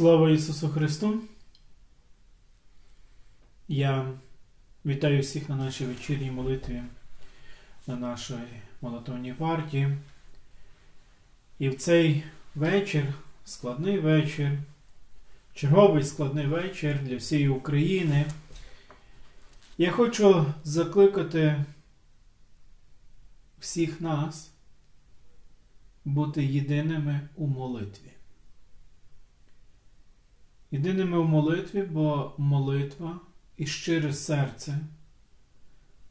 Слава Ісусу Христу! Я вітаю всіх на нашій вечірній молитві, на нашій молитовній варті. І в цей вечір, складний вечір, черговий складний вечір для всієї України. Я хочу закликати всіх нас бути єдиними у молитві. Єдиними у молитві, бо молитва і щире серце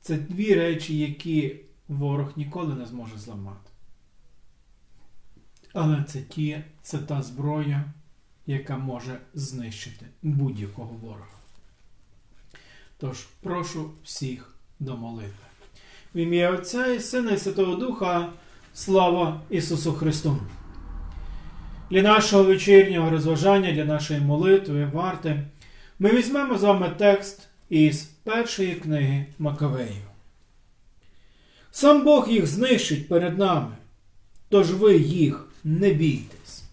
це дві речі, які ворог ніколи не зможе зламати. Але це, ті, це та зброя, яка може знищити будь-якого ворога. Тож прошу всіх до молитви. В ім'я Отця і Сина і Святого Духа, слава Ісусу Христу! Для нашого вечірнього розважання, для нашої молитви, варти, ми візьмемо з вами текст із першої книги Макавеїв. Сам Бог їх знищить перед нами, тож ви їх не бійтесь.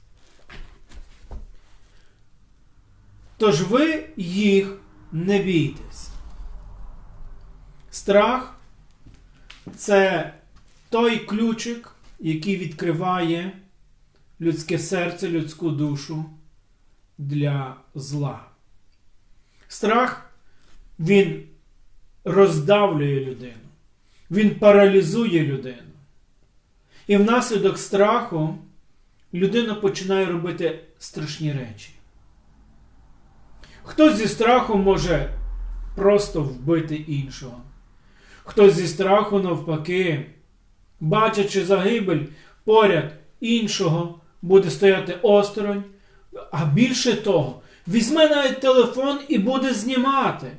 Тож ви їх не бійтесь. Страх це той ключик, який відкриває людське серце, людську душу для зла. Страх він роздавлює людину, він паралізує людину. І внаслідок страху людина починає робити страшні речі. Хтось зі страху може просто вбити іншого. Хтось зі страху, навпаки, бачачи загибель поряд іншого, буде стояти осторонь, а більше того, візьме навіть телефон і буде знімати,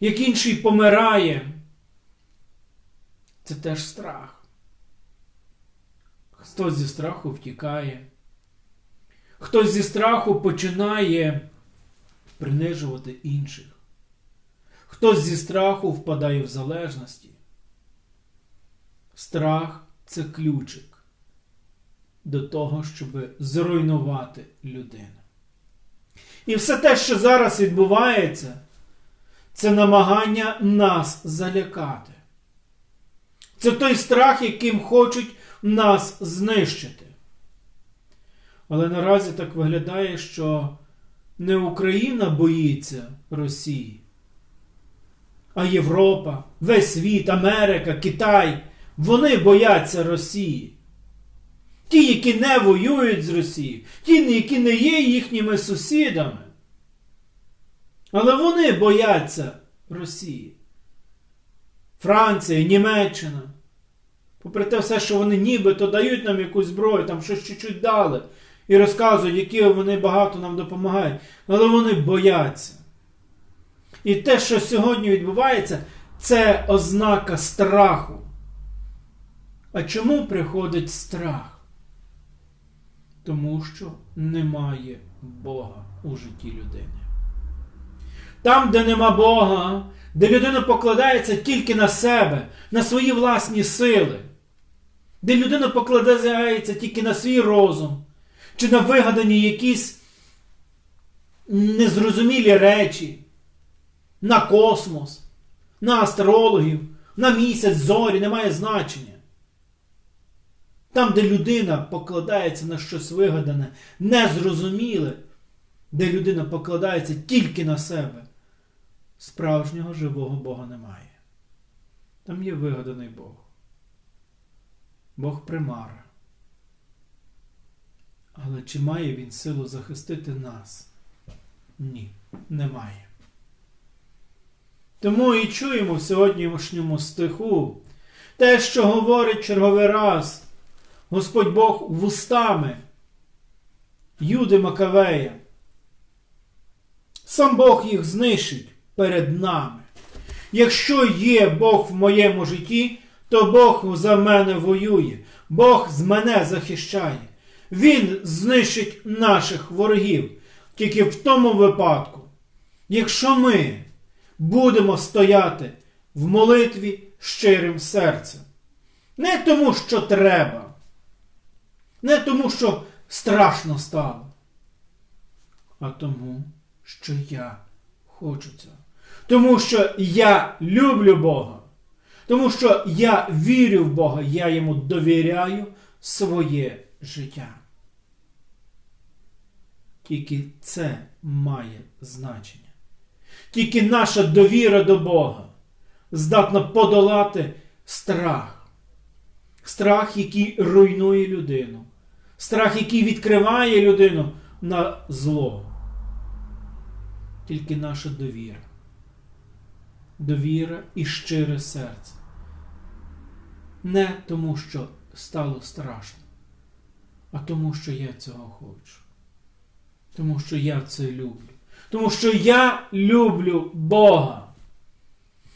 як інший помирає. Це теж страх. Хтось зі страху втікає, хтось зі страху починає принижувати інших. Хтось зі страху впадає в залежності. Страх це ключик до того, щоб зруйнувати людину. І все те, що зараз відбувається, це намагання нас залякати. Це той страх, яким хочуть нас знищити. Але наразі так виглядає, що не Україна боїться Росії, а Європа, весь світ, Америка, Китай, вони бояться Росії. Ті, які не воюють з Росією, ті, які не є їхніми сусідами. Але вони бояться Росії. Франція, Німеччина. Попри те все, що вони нібито дають нам якусь зброю, там щось чуть-чуть дали, і розказують, які вони багато нам допомагають. Але вони бояться. І те, що сьогодні відбувається, це ознака страху. А чому приходить страх? Тому що немає Бога у житті людини. Там, де нема Бога, де людина покладається тільки на себе, на свої власні сили, де людина покладається тільки на свій розум, чи на вигадані якісь незрозумілі речі, на космос, на астрологів, на місяць, зорі, немає значення. Там, де людина покладається на щось вигадане, незрозуміле, де людина покладається тільки на себе, справжнього живого Бога немає. Там є вигаданий Бог. Бог примара. Але чи має він силу захистити нас? Ні, немає. Тому і чуємо в сьогоднішньому стиху те, що говорить черговий раз Господь Бог вустами Юди Макавея. Сам Бог їх знищить перед нами. Якщо є Бог в моєму житті, то Бог за мене воює, Бог з мене захищає. Він знищить наших ворогів тільки в тому випадку, якщо ми будемо стояти в молитві щирим серцем. Не тому, що треба, не тому, що страшно стало. а тому, що я хочу цього. Тому що я люблю Бога. Тому що я вірю в Бога, я йому довіряю своє життя. Тільки це має значення. Тільки наша довіра до Бога здатна подолати страх. Страх, який руйнує людину. Страх, який відкриває людину на зло. Тільки наша довіра. Довіра і щире серце. Не тому, що стало страшно, а тому, що я цього хочу. Тому що я це люблю. Тому що я люблю Бога.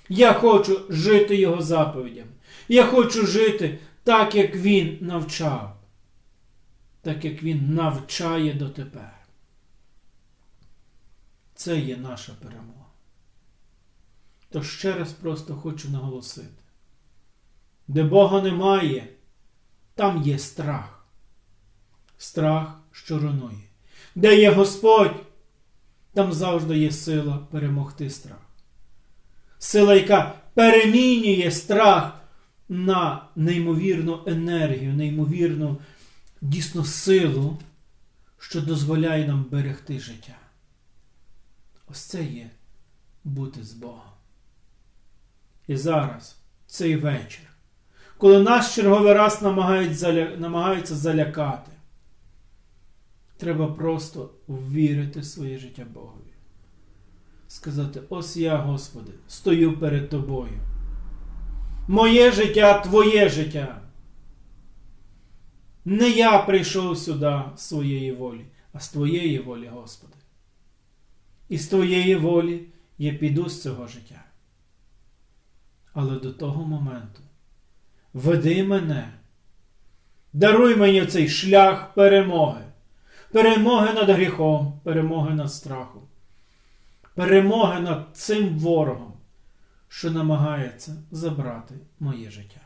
Я хочу жити Його заповідями. Я хочу жити так, як Він навчав. Так як Він навчає дотепер. Це є наша перемога. То ще раз просто хочу наголосити. Де Бога немає, там є страх. Страх, що руйнує. Де є Господь, там завжди є сила перемогти страх. Сила, яка перемінює страх на неймовірну енергію, неймовірну дійсно силу, що дозволяє нам берегти життя. Ось це є бути з Богом. І зараз, цей вечір, коли нас черговий раз намагаються залякати, треба просто ввірити в своє життя Богові. Сказати: ось я, Господи, стою перед Тобою. Моє життя, Твоє життя. Не я прийшов сюди своєї волі, а з Твоєї волі, Господи. І з Твоєї волі я піду з цього життя. Але до того моменту веди мене, даруй мені цей шлях перемоги, перемоги над гріхом, перемоги над страхом, перемоги над цим ворогом, що намагається забрати моє життя.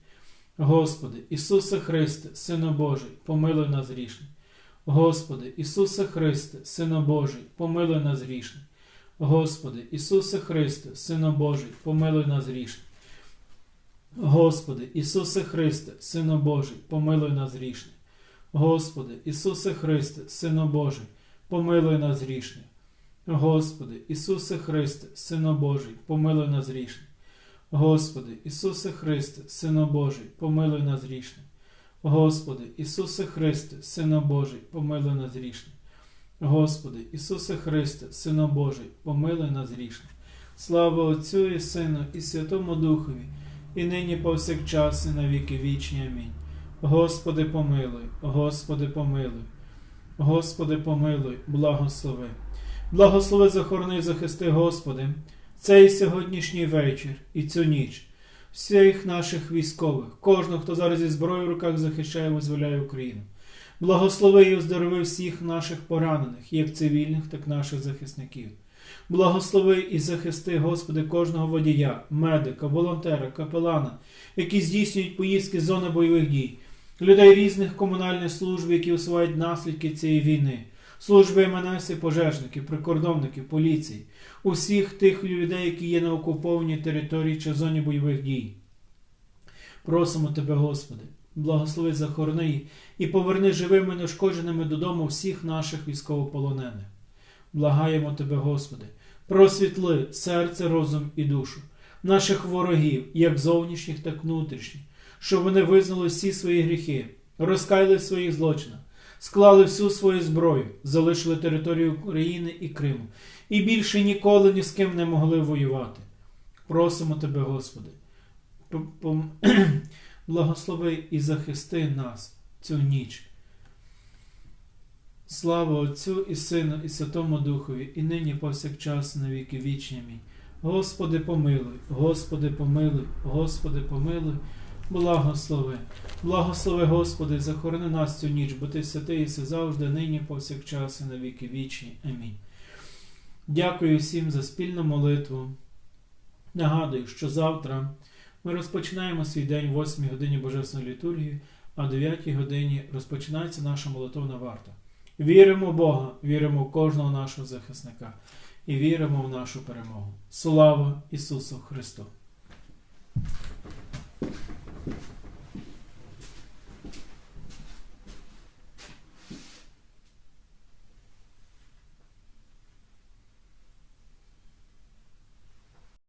Господи, Ісусе Христе, Сину Божий, помилуй нас грішних. Господи, Ісусе Христе, Сину Божий, помилуй нас грішних. Господи, Ісусе Христе, Сину Божий, помилуй нас грішних. Господи, Ісусе Христе, Сину Божий, помилуй нас грішних. Господи, Ісусе Христе, Сину Божий, помилуй нас грішних. Господи, Ісусе Христе, Сину Божий, помилуй нас грішних. Господи, Ісусе Христе, Сину Божий, помилуй нас грішних. Господи, Ісусе Христе, Сину Божий, помилуй нас грішних. Господи, Ісусе Христе, Сину Божий, помилуй нас грішних. Слава Отцю і Сину, і Святому Духові, і нині повсякчас, і на віки вічні. Амінь. Господи, помилуй, Господи, помилуй, Господи, помилуй, благослови. Благослови, захорони, захисти, Господи, цей сьогоднішній вечір і цю ніч, всіх наших військових, кожного, хто зараз зі зброєю в руках захищає, і визволяє Україну. Благослови і оздорови всіх наших поранених, як цивільних, так і наших захисників. Благослови і захисти, Господи, кожного водія, медика, волонтера, капелана, які здійснюють поїздки з зони бойових дій, людей різних комунальних служб, які усувають наслідки цієї війни, служби МНС і пожежників, прикордонників, поліції, усіх тих людей, які є на окупованій території чи зоні бойових дій. Просимо Тебе, Господи, благослови захорони і поверни живими неушкодженими додому всіх наших військовополонених. Благаємо Тебе, Господи, просвітли серце, розум і душу, наших ворогів, як зовнішніх, так внутрішніх, щоб вони визнали всі свої гріхи, розкаяли своїх злочинах, склали всю свою зброю, залишили територію України і Криму, і більше ніколи ні з ким не могли воювати. Просимо Тебе, Господи, благослови і захисти нас цю ніч. Слава Отцю і Сину, і Святому Духові, і нині повсякчас на віки вічні. Господи помилуй, Господи помилуй, Господи помилуй, благослови. Благослови, Господи, захорони нас цю ніч, бо Ти святий і все завжди, нині повсякчас і на віки вічні. Амінь. Дякую всім за спільну молитву. Нагадую, що завтра ми розпочинаємо свій день в 8 годині Божественної літургії, а о 9 годині розпочинається наша молитовна варта. Віримо в Бога, віримо в кожного нашого захисника і віримо в нашу перемогу. Слава Ісусу Христу!